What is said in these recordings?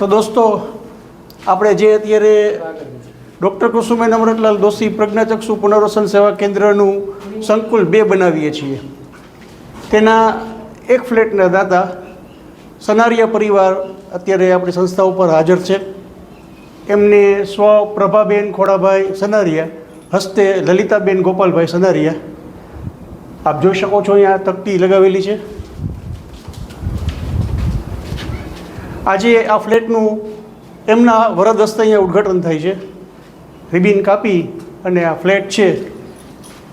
તો દોસ્તો, આપણે જે અત્યારે ડૉક્ટર કુસુમભાઈ અમૃતલાલ દોશી પ્રજ્ઞાચક્ષુ પુનર્વસન સેવા કેન્દ્રનું સંકુલ બે બનાવીએ છીએ. તેના એક ફ્લેટના દાતા સનારિયા પરિવાર અત્યારે આપણી સંસ્થા ઉપર હાજર છે. એમને સ્વ પ્રભાબેન ખોડાભાઈ સનારિયા, હસ્તે લલિતાબેન ગોપાલભાઈ સનારિયા. આપ જોઈ શકો છો અહીંયા તકતી લગાવેલી છે. આજે આ ફ્લેટનું એમના વરદ હસ્તે અહીંયા ઉદ્ઘાટન થાય છે. રિબિન કાપી અને આ ફ્લેટ છે.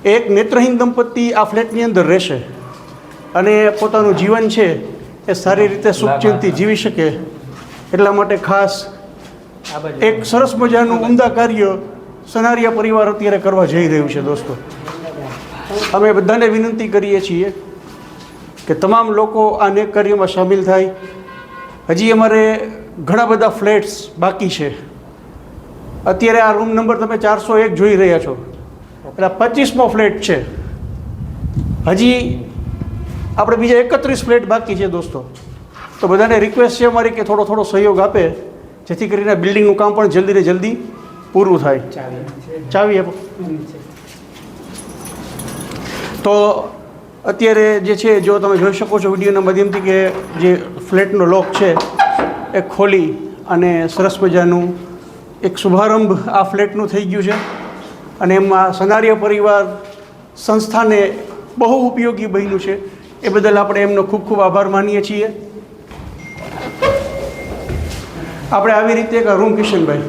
એક નેત્રહીન દંપતી આ ફ્લેટની અંદર રહેશે. અને પોતાનું જીવન છે એ સારી રીતે સુખચેનથી જીવી શકે. એટલા માટે ખાસ એક સરસ મજાનું ઉમદા કાર્ય સનારિયા પરિવાર અત્યારે કરવા જઈ રહ્યું છે દોસ્તો. અમે બધાને વિનંતી કરીએ છીએ કે તમામ લોકો આ નેક કાર્યમાં સામેલ થાય. હજી અમારે ઘણા બધા ફ્લેટ્સ બાકી છે. અત્યારે આ રૂમ નંબર તમે ચારસો એક જોઈ રહ્યા છો. એટલે પચીસમો ફ્લેટ છે. હજી આપણે બીજા એકત્રીસ ફ્લેટ બાકી છે દોસ્તો. તો બધાને રિક્વેસ્ટ છે અમારી કે થોડો થોડો સહયોગ આપે જેથી કરીને બિલ્ડિંગનું કામ પણ જલ્દી ને જલ્દી પૂરું થાય. ચાવી આપો તો અત્યારે જે છે જો તમે જોઈ શકો છો વિડીયોના માધ્યમથી કે જે ફ્લેટનો લોક છે એ ખોલી અને સરસ મજાનું એક શુભારંભ આ ફ્લેટનું થઈ ગયું છે. અને એમાં સનારિયા પરિવાર સંસ્થાને બહુ ઉપયોગી બન્યું છે. એ બદલ આપણે એમનો ખૂબ ખૂબ આભાર માનીએ છીએ. આપણે આવી રીતે એક રૂમ કિશનભાઈ.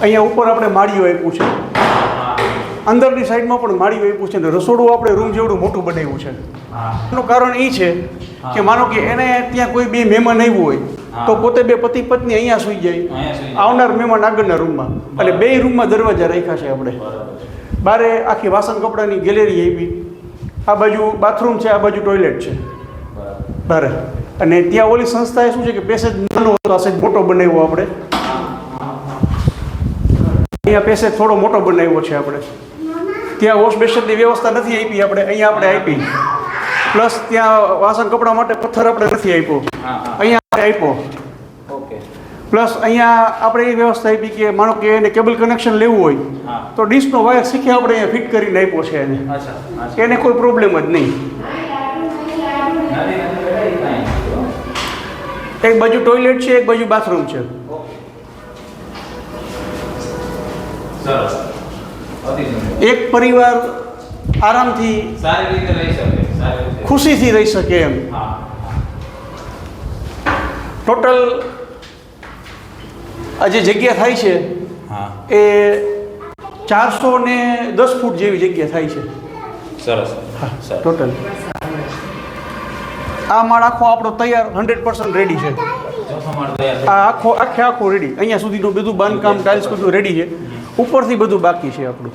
અહીંયા ઉપર આપણે માળીઓ આપ્યું છે. અંદરની સાઈડમાં પણ માળીઓ આપ્યું છે ને રસોડું આપણે રૂમ જેવડું મોટું બનાવ્યું છે. એનું કારણ એ છે કે માનો કે એને ત્યાં કોઈ બે મહેમાન આવ્યું હોય તો પોતે બે પતિ પત્ની અહીંયા સૂઈ જાય. આવનાર મહેમાન આગળના રૂમમાં. અને બે રૂમમાં દરવાજા રાખ્યા છે આપણે. બારે આખી વાસણ કપડાની ગેલેરી આવી આ બાજુ બાથરૂમ છે આ બાજુ ટોયલેટ છે. બરાબર. બારે. અને ત્યાં ઓલી સંસ્થાએ શું છે કે પેસેજ નાનો હતો આ મોટો બનાવ્યો આપણે. અહીંયા પેસેજ થોડો મોટો બનાવ્યો છે આપણે. ત્યાં વોશ બેસનની વ્યવસ્થા નથી આપી આપણે અહીંયા આપણે આપી. પ્લસ ત્યાં વાસણ કપડાં માટે પથ્થર આપણે નથી આપ્યો. અહીંયા આપણે આપ્યો. ઓકે. પ્લસ અહીંયા આપણે એ વ્યવસ્થા આપી કે માનો કે એને કેબલ કનેક્શન લેવું હોય તો ડીશનો વાયર શીખે આપણે અહીંયા ફિટ કરીને આપ્યો છે એને. એને કોઈ પ્રોબ્લેમ જ નહીં. એક બાજુ ટોયલેટ છે એક બાજુ બાથરૂમ છે. સરસ. એક પરિવાર આરામથી સારી રીતે રહી શકે ખુશીથી રહી શકે એમ. ટોટલ આ જે જગ્યા થાય છે એ ચારસો ને દસ ફૂટ જેવી જગ્યા થાય છે. સરસ. ટોટલ આ માળ આખો આપણો તૈયાર હંડ્રેડ પર્સન્ટ રેડી છે. આ આખો આખે આખો રેડી અહીંયા સુધીનું બધું બાંધકામ ટાઇલ્સ બધું રેડી છે. ઉપરથી બધું બાકી છે આપણું.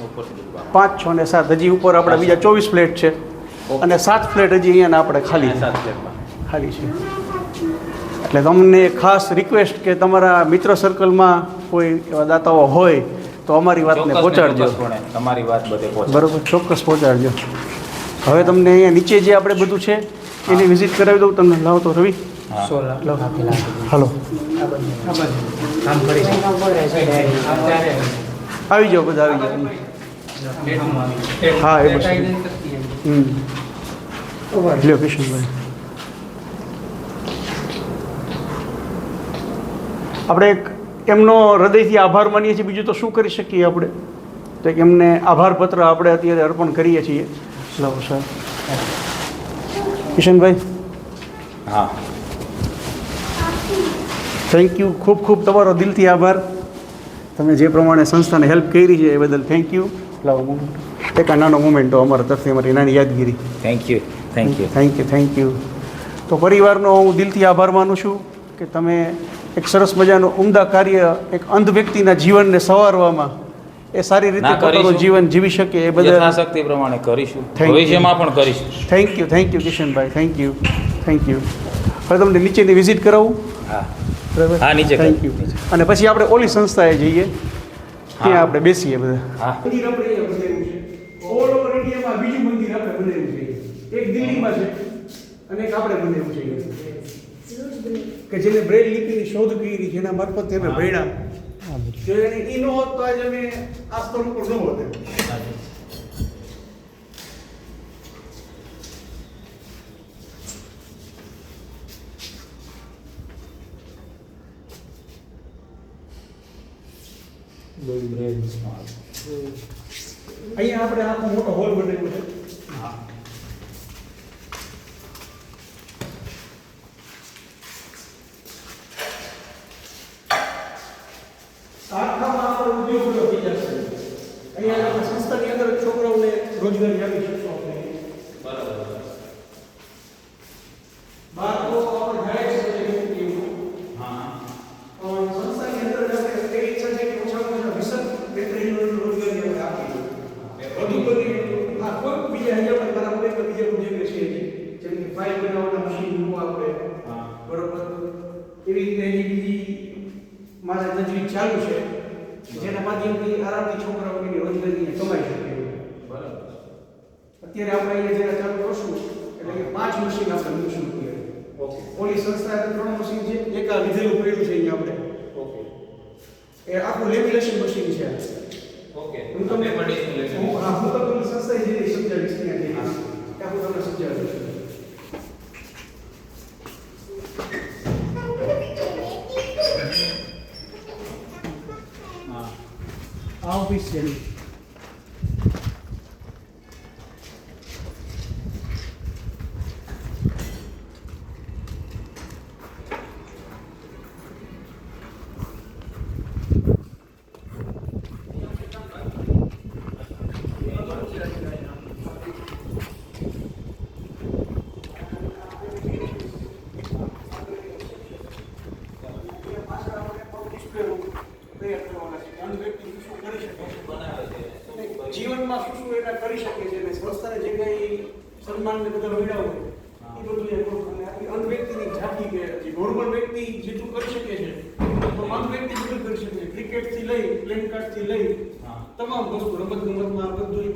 પાંચ છ ને સાત. હજી ઉપર આપણે બીજા ચોવીસ ફ્લેટ છે. અને સાત ફ્લેટ હજી અહીંયા આપણે ખાલી ખાલી છે. એટલે તમને ખાસ રિક્વેસ્ટ કે તમારા મિત્ર સર્કલમાં કોઈ એવા દાતાઓ હોય તો અમારી વાતને પહોંચાડજો. તમારી વાત બધે બરોબર ચોક્કસ પહોંચાડજો. હવે તમને અહીંયા નીચે જે આપણે બધું છે એની વિઝિટ કરાવી દઉં તમને લાવો તો રવિ. હા. લાવો હાલો. આવી જાઓ બધા આવી જાઓ. હા એ બસ. લ્યો કિશનભાઈ. આપણે એક એમનો હૃદયથી આભાર માનીએ છીએ. બીજું તો શું કરી શકીએ આપણે? તો એમને આભાર પત્ર આપણે અત્યારે અર્પણ કરીએ છીએ. લાવો સર કિશનભાઈ. હા. થેન્ક યુ ખૂબ ખૂબ તમારો દિલથી આભાર. તમે જે પ્રમાણે સંસ્થાને હેલ્પ કરી છે એ બદલ થેન્ક યુ લાવો એક આ નાનો મોમેન્ટો અમારા તરફથી અમારી નાની યાદગીરી. Thank you thank you thank you thank you તો પરિવારનો હું દિલથી આભાર માનું છું કે તમે એક સરસ મજાનું ઉમદા કાર્ય એક અંધ વ્યક્તિના જીવનને સવારવામાં એ સારી રીતે પોતાનું જીવન જીવી શકે એ બદલ શક્તિ પ્રમાણે કરીશું. ભવિષ્યમાં પણ કરીશું. થેન્ક યુ થેન્ક યુ કિશનભાઈ. થેન્ક યુ થેન્ક યુ હવે તમને નીચેની વિઝિટ કરાવું. હા. બરાબર હા, નીચે થેન્ક યુ અને પછી આપણે ઓલી સંસ્થાએ જઈએ. ત્યાં આપણે બેસીએ બધા. હા. મંદિર આપણે ઓલ ઓવર ઇન્ડિયામાં બીજું મંદિર આપણે બનાવ્યું છે. એક દિલ્હીમાં છે. અને એક આપણે બનાવ્યું છે. કે જેને બ્રેલ લિપિની શોધ કરી જેના મારફત એને ભણ્યા. જો એને ઈ ન હોત તો આજે અમે આ સ્તર ઉપર ન હોત અહીંયા આપણે આખો મોટો હોલ બનાવ્યો છે. આખામાં આપણે ઉદ્યોગો અહીંયા આપણે સંસ્થાની અંદર છોકરાઓને રોજગારી આપી શકશો આપણે બહાર તો આપણે જાય છે બધે એવું કેવું. અ, સંસ્થાની અંદર જ આપણે એવી ઈચ્છા છે કે ઓછામાં ઓછા વીસક બેટરીનો રોજગારી આપણે આપીએ વધુ બની આ કોઈ બીજા હજાર પણ મારા મગજમાં બીજા ઉદ્યોગો છે હજી. જેમ કે ફાઇલ બનાવવાના મશીન મૂકવા આપણે બરોબર એવી રીતે હજી બીજી મારે તજવીજ ચાલુ છે. જેના માધ્યમથી આરામથી છોકરાઓ એની રોજગારી કમાઈ શકે અત્યારે આપણે અહીંયા જ્યારે ચાલુ કરશું એટલે કે પાંચ મશીન આપણે મૂકશું ઓકે પોલીસ સંસ્થા ત્રણ મશીન છે એક આ લીધેલું પડેલું છે અહીંયા આપણે. ઓકે એ આખું લેમિનેશન મશીન છે ઓકે હું તમને હું હા હું તમને સંસ્થા જે સમજાવીશ ત્યાં જઈને. આખું તમને સમજાવીશ. આ ઓફિસ છે એની. પાછળ આપણે પગ ડિસ્પ્લે તૈયાર કરવાના છે અન્ય વ્યક્તિ શું કરી શકે છે જીવનમાં શું શું એના કરી શકે છે અને સંસ્થાને જે કંઈ સન્માન ને બધા મેળવવું એ બધું એ અને આપણી અંધ વ્યક્તિની ઝાંખી કે જે નોર્મલ વ્યક્તિ જેટલું કરી શકે છે તો અંધ વ્યક્તિ બધું કરી શકે છે. ક્રિકેટથી લઈ પ્લેન કાર્ડથી લઈ તમામ વસ્તુ રમત ગમતમાં બધું